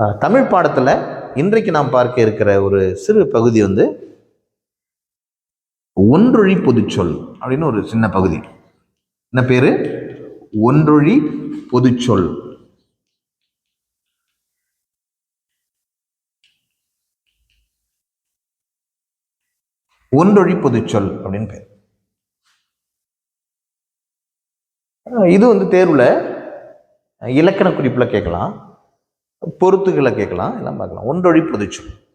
தமிழ் பாடத்தில் இன்றைக்கு நாம் பார்க்க இருக்கிற ஒரு சிறு பகுதி வந்து ஒன்றொழி பொதுச்சொல் அப்படின்னு ஒரு சின்ன பகுதி. என்ன பேரு? ஒன்றொழி பொதுச்சொல். ஒன்றொழி பொதுச்சொல் அப்படின்னு பேர். இது வந்து தேர்வில் இலக்கண குறிப்பில் கேட்கலாம். பொறுத்துகளை கேட்கலாம் எல்லாம் பார்க்கலாம். ஒன்றொழி பொதுச்சொல்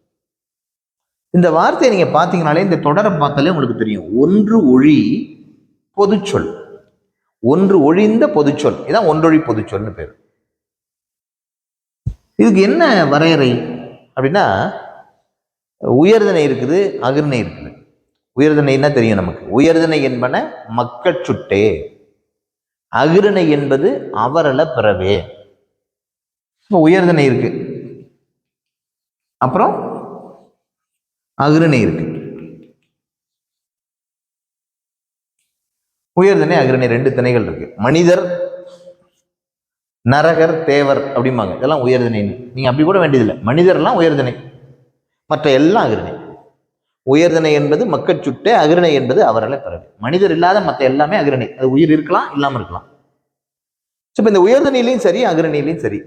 இந்த வார்த்தையை நீங்க பார்த்தீங்கனாலே இந்த தொடரை பார்த்தாலே உங்களுக்கு தெரியும். ஒன்று ஒழி பொதுச்சொல். ஒன்று ஒழிந்த பொதுச்சொல். இதான் ஒன்றொழி பொதுச்சொல்னு பேர். இதுக்கு என்ன வரையறை அப்படின்னா உயர்தனை இருக்குது அகிர்ணை இருக்குது. உயர்தனைன்னா தெரியும் நமக்கு. உயர்தனை என்பன மக்கள் சுட்டே அகிரணை என்பது அவரல பிறவே. இப்போ உயர்தனை இருக்கு. அப்புறம் அகிரணை இருக்கு. உயர்தனை அகிரணை ரெண்டு திணைகள் இருக்கு. மனிதர் நரகர் தேவர் அப்படிம்பாங்க. இதெல்லாம் உயர்தனைன்னு நீங்க அப்படி கூட வேண்டியதில்லை. மனிதர்லாம் உயர்தனை மற்ற எல்லாம் அகிரணை உயர்தனை என்பது மக்கள் சுட்டே அகிரணை என்பது அவரால் பிறகு. மனிதர் இல்லாத மற்ற எல்லாமே அகிரணை அது உயிர் இருக்கலாம் இல்லாமல் இருக்கலாம். ஸோ இப்போ இந்த உயர்தனையிலையும் சரி அகிரணையிலையும் சரி.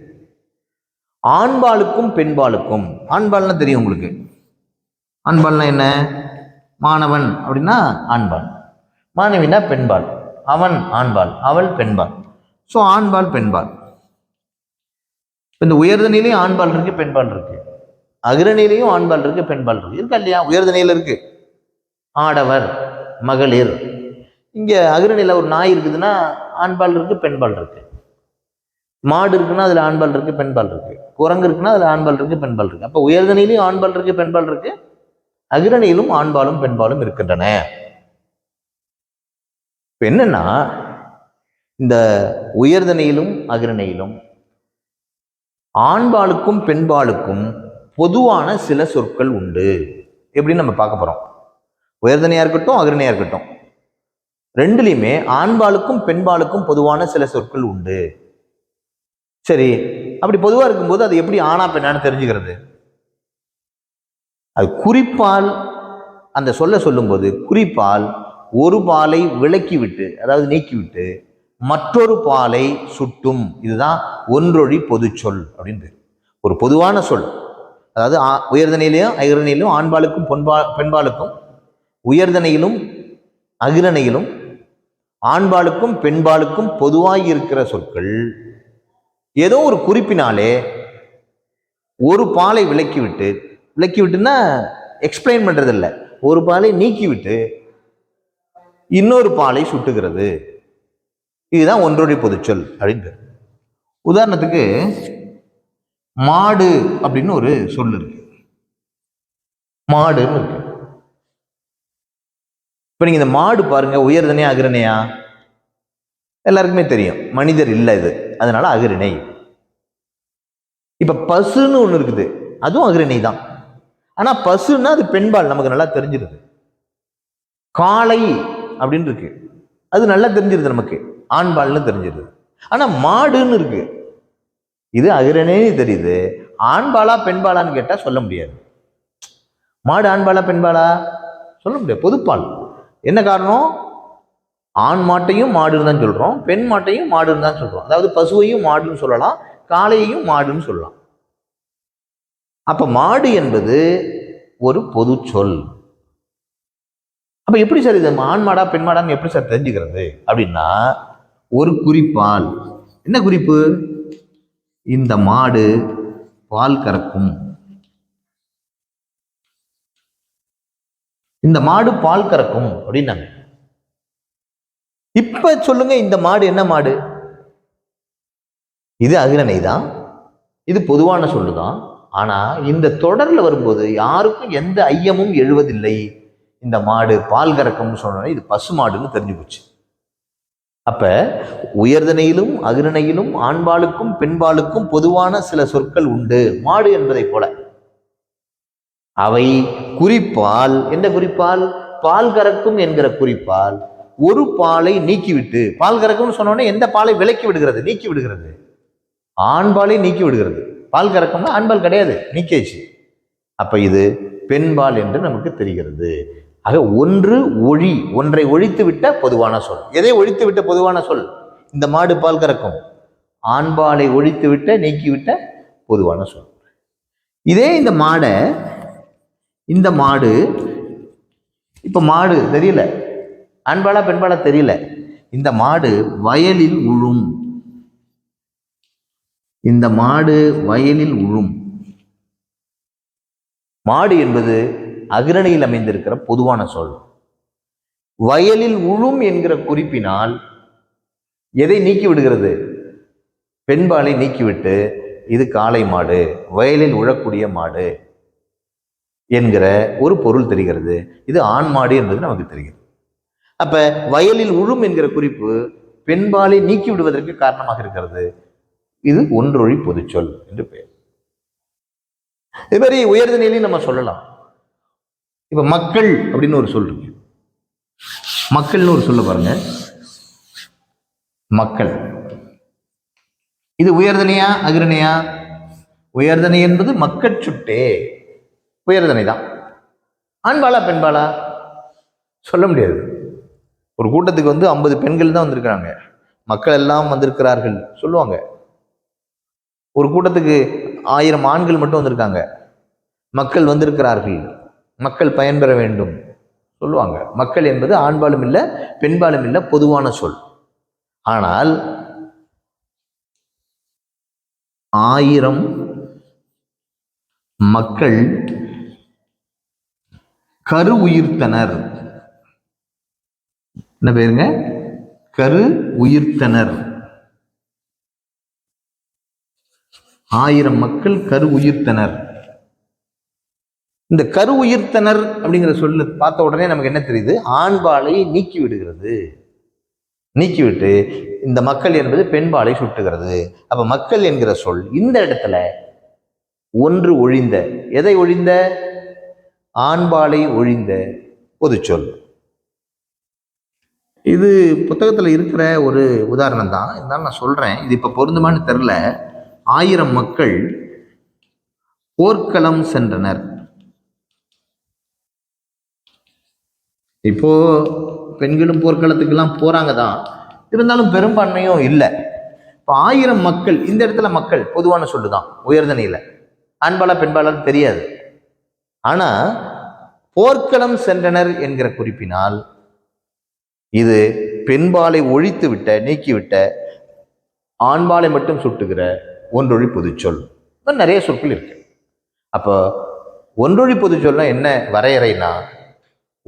ஆண்பாலுக்கும் பெண்பாலுக்கும். ஆண்பால்னா தெரியும் உங்களுக்கு. ஆண்பால்னா என்ன? மாணவன் அப்படின்னா ஆண்பால். மாணவினா பெண்பால். அவன் ஆண்பால் அவள் பெண்பால். ஸோ ஆண்பால் பெண்பால். இந்த இந்த நிலையும் ஆண்பால் இருக்கு பெண்பால் இருக்கு. அகிரணிலையும் ஆண்பால் இருக்கு பெண்பால் இருக்கு. இருக்கா இல்லையா? உயர்தனையில் இருக்கு. ஆடவர் மகளிர். இங்கே அகிரணில ஒரு நாய் இருக்குதுன்னா ஆண்பால் இருக்கு பெண்பால் இருக்கு. மாடு இருக்குன்னா அதில் ஆண்பால் இருக்குது பெண்பால் இருக்கு. குரங்கு இருக்குன்னா அதில் ஆண்பால் இருக்குது பெண்பால் இருக்கு. அப்போ உயர்தனையிலையும் ஆண்பால் இருக்குது பெண்பால் இருக்குது அகிரணியிலும் ஆண்பாலும் பெண்பாலும் இருக்கின்றன. இப்போ என்னென்னா இந்த உயர்தனையிலும் அகிரணையிலும் ஆண்பாலுக்கும் பெண்பாலுக்கும் பொதுவான சில சொற்கள் உண்டு. எப்படின்னு நம்ம பார்க்க போகிறோம் உயர்தனையாக இருக்கட்டும் அகிரணியாக இருக்கட்டும். ரெண்டுலையுமே ஆண்பாலுக்கும் பெண்பாலுக்கும் பொதுவான சில சொற்கள் உண்டு. சரி. அப்படி பொதுவாக இருக்கும்போது அது எப்படி ஆனா பெண்ணான்னு தெரிஞ்சுக்கிறது. அது குறிப்பால் அந்த சொல்ல சொல்லும்போது குறிப்பால் ஒரு பாலை விலக்கிவிட்டு அதாவது நீக்கிவிட்டு மற்றொரு பாலை சுட்டும். இதுதான் ஒன்றொழி பொது சொல் அப்படின்னு பேர். ஒரு பொதுவான சொல். அதாவது ஆ- உயர்தனையிலையும் அகிரணையிலும் ஆண்பாலுக்கும் பொன்பா பெண்பாலுக்கும் உயர்தனையிலும் அகிரணையிலும் ஆண்பாலுக்கும் பெண்பாலுக்கும் பொதுவாக இருக்கிற சொற்கள். ஏதோ ஒரு குறிப்பினாலே ஒரு பாலை விலக்கிவிட்டு விலக்கிவிட்டுன்னா விலக்கி விட்டுன்னா எக்ஸ்பிளைன் பண்ணுறதில்ல ஒரு பாலை நீக்கிவிட்டு இன்னொரு பாலை சுட்டுகிறது. இதுதான் ஒன்றொடி பொதுச்சொல் அப்படின்னு உதாரணத்துக்கு மாடு அப்படின்னு ஒரு சொல் இருக்கு. மாடுன்னு இருக்கு. இப்போ நீங்கள் இந்த மாடு பாருங்க உயர்தனையா அகிரணையா எல்லாருக்குமே தெரியும். மனிதர் இல்லை இது. அதனால அகிரணை. இப்போ பசுன்னு ஒன்று இருக்குது. அதுவும் அகிரணி தான் ஆனால் பசுன்னா அது பெண்பால் நமக்கு நல்லா தெரிஞ்சிருது. காளை அப்படின்னு இருக்கு. அது நல்லா தெரிஞ்சிருது நமக்கு. ஆண்பால்னு தெரிஞ்சிருது. ஆனால் மாடுன்னு இருக்கு. இது அகிரணேன்னு தெரியுது. ஆண்பாலா பெண்பாலான்னு கேட்டால் சொல்ல முடியாது. மாடு ஆண்பாலா பெண்பாலா? சொல்ல முடியாது. பொதுப்பால். என்ன காரணம்? ஆண் மாட்டையும் மாடுன்னு தான் சொல்கிறோம் பெண் மாட்டையும் மாடுன்னு தான் சொல்கிறோம் அதாவது பசுவையும் மாடுன்னு சொல்லலாம். காளையையும் மாடுன்னு சொல்லலாம். அப்ப மாடு என்பது ஒரு பொது சொல். அப்ப எப்படி சார் இது ஆண் மாடா பெண் மாடான்னு எப்படி சார் தெரிஞ்சுக்கிறது? அப்படின்னா ஒரு குறிப்பால். என்ன குறிப்பு? இந்த மாடு பால் கறக்கும். இந்த மாடு பால் கறக்கும் அப்படின்னாங்க. இப்ப சொல்லுங்க இந்த மாடு என்ன மாடு? இது அகிரணை தான் இது பொதுவான சொல்லு தான் ஆனால் இந்த தொடரில் வரும்போது யாருக்கும் எந்த ஐயமும் எழுவதில்லை. இந்த மாடு பால் கறக்கும்னு சொன்னோன்னே இது பசு மாடுன்னு தெரிஞ்சு போச்சு. அப்ப உயர்தனையிலும் அகிரணையிலும் ஆண்பாளுக்கும் பெண்பாலுக்கும் பொதுவான சில சொற்கள் உண்டு. மாடு என்பதை போல. அவை குறிப்பால் என்ன குறிப்பால்? பால் கறக்கும் என்கிற குறிப்பால் ஒரு பாலை நீக்கிவிட்டு பால் கறக்கும்னு சொன்னோடனே எந்த பாலை விலக்கி விடுகிறது? நீக்கி விடுகிறது. ஆண்பாலை நீக்கி விடுகிறது. பால் கறக்கம்னா ஆண்பால் கிடையாது. நீக்கேச்சு. அப்போ இது பெண்பால் என்று நமக்கு தெரிகிறது. ஆக ஒன்று ஒழி ஒன்றை ஒழித்து விட்ட பொதுவான சொல். எதை ஒழித்து விட்ட பொதுவான சொல்? இந்த மாடு பால் கறக்கும். ஆண்பாலை ஒழித்து விட்ட நீக்கிவிட்ட பொதுவான சொல். இதே இந்த மாடை இந்த மாடு இப்போ மாடு தெரியல. ஆண்பாலா பெண்பாலா தெரியல. இந்த மாடு வயலில் உழும். இந்த மாடு வயலில் உழும். மாடு என்பது அகிரணியில் அமைந்திருக்கிற பொதுவான சொல். வயலில் உழும் என்கிற குறிப்பினால் எதை நீக்கி விடுகிறது பெண்பாலை நீக்கிவிட்டு இது காளை மாடு வயலில் உழக்கூடிய மாடு என்கிற ஒரு பொருள் தெரிகிறது. இது ஆண் மாடு என்பது நமக்கு தெரிகிறது. அப்ப வயலில் உழும் என்கிற குறிப்பு பெண்பாலை நீக்கி விடுவதற்கு காரணமாக இருக்கிறது. இது ஒன்றொழி பொதுச்சொல் என்று பெயர். இது மாதிரி உயர்ந்த நிலையும் நம்ம சொல்லலாம். இப்ப மக்கள் அப்படின்னு ஒரு சொல் இருக்கு. மக்கள்னு ஒரு சொல்ல பாருங்க. மக்கள். இது உயர்தனையா அகிரணையா? உயர்தனை என்பது மக்கள் சுட்டே. உயர்தனை தான். ஆண்பாளா பெண்பாளா சொல்ல முடியாது. ஒரு கூட்டத்துக்கு வந்து ஐம்பது பெண்கள் தான் வந்திருக்கிறாங்க. மக்கள் எல்லாம் வந்திருக்கிறார்கள். சொல்லுவாங்க. ஒரு கூட்டத்துக்கு ஆயிரம் ஆண்கள் மட்டும் வந்திருக்காங்க. மக்கள் வந்திருக்கிறார்கள். மக்கள் பயன்பெற வேண்டும். சொல்லுவாங்க. மக்கள் என்பது ஆண்பாலும் இல்லை பெண்பாலும் இல்லை பொதுவான சொல். ஆனால் ஆயிரம் மக்கள் கரு உயிர்த்தனர். என்ன பேருங்க? கரு உயிர்த்தனர். ஆயிரம் மக்கள் கரு உயிர்த்தனர் இந்த கரு உயிர்த்தனர் அப்படிங்கிற சொல்லு பார்த்த உடனே நமக்கு என்ன தெரியுது? ஆண்பாலை நீக்கி விடுகிறது. நீக்கிவிட்டு இந்த மக்கள் என்பது பெண்பாலை சுட்டுகிறது. அப்ப மக்கள் என்கிற சொல் இந்த இடத்துல ஒன்று ஒழிந்த எதை ஒழிந்த? ஆண்பாலை ஒழிந்த பொதுச்சொல் இது புத்தகத்தில் இருக்கிற ஒரு உதாரணம் தான் இருந்தாலும் நான் சொல்றேன். இது இப்போ பொருந்துமான்னு தெரில ஆயிரம் மக்கள் போர்க்களம் சென்றனர். இப்போ பெண்களும் போர்க்களத்துக்கெல்லாம் போறாங்க தான். இருந்தாலும் பெரும்பான்மையும் இல்லை. இப்போ ஆயிரம் மக்கள் இந்த இடத்துல மக்கள் பொதுவான சொல்லுதான் உயர்தனையில் ஆண்பாலா பெண்பாலான்னு தெரியாது. ஆனா போர்க்களம் சென்றனர் என்கிற குறிப்பினால் இது பெண்பாலை ஒழித்து விட்ட நீக்கிவிட்ட ஆண்பாலை மட்டும் சுட்டுகிற ஒன்றொழி பொதுச்சொல். நிறைய சொற்கள் இருக்கு. அப்போ ஒன்றொழி பொதுச்சொல்னா என்ன வரையறைனா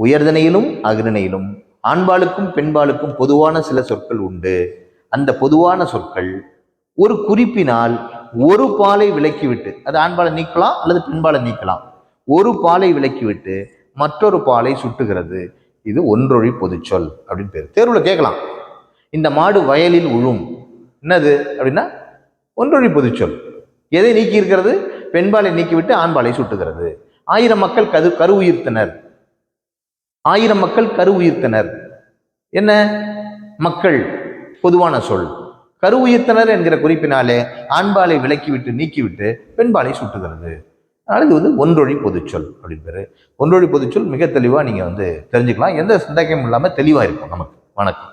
உயர்தனையிலும் அகிரணையிலும் ஆண்பாலுக்கும் பெண்பாளுக்கும் பொதுவான சில சொற்கள் உண்டு. அந்த பொதுவான சொற்கள் ஒரு குறிப்பினால் ஒரு பாலை விலக்கிவிட்டு அது ஆண்பாலை நீக்கலாம் அல்லது பெண்பாலை நீக்கலாம். ஒரு பாலை விலக்கிவிட்டு மற்றொரு பாலை சுட்டுகிறது. இது ஒன்றொழி பொதுச்சொல் அப்படின்னு பேர். தேர்வில் கேட்கலாம். இந்த மாடு வயலில் உழும். என்னது அப்படின்னா ஒன்றொழி பொதுச்சொல். எதை நீக்கி இருக்கிறது பெண்பாலை நீக்கிவிட்டு ஆண்பாலை சுட்டுகிறது. ஆயிரம் மக்கள் கரு கரு உயிர்த்தனர். ஆயிரம் மக்கள் கரு உயிர்த்தனர். என்ன? மக்கள். பொதுவான சொல். கரு உயிர்த்தனர் என்கிற குறிப்பினாலே ஆண்பாலை விலக்கிவிட்டு நீக்கிவிட்டு பெண்பாலை சுட்டுகிறது. அதனால் இது வந்து ஒன்றொழி பொதுச்சொல் அப்படின்னு பேர். ஒன்றொழி பொதுச்சொல் மிக தெளிவாக நீங்கள் வந்து தெரிஞ்சுக்கலாம். எந்த சந்தேகமும் இல்லாமல் தெளிவாக இருக்கும் நமக்கு. வணக்கம்.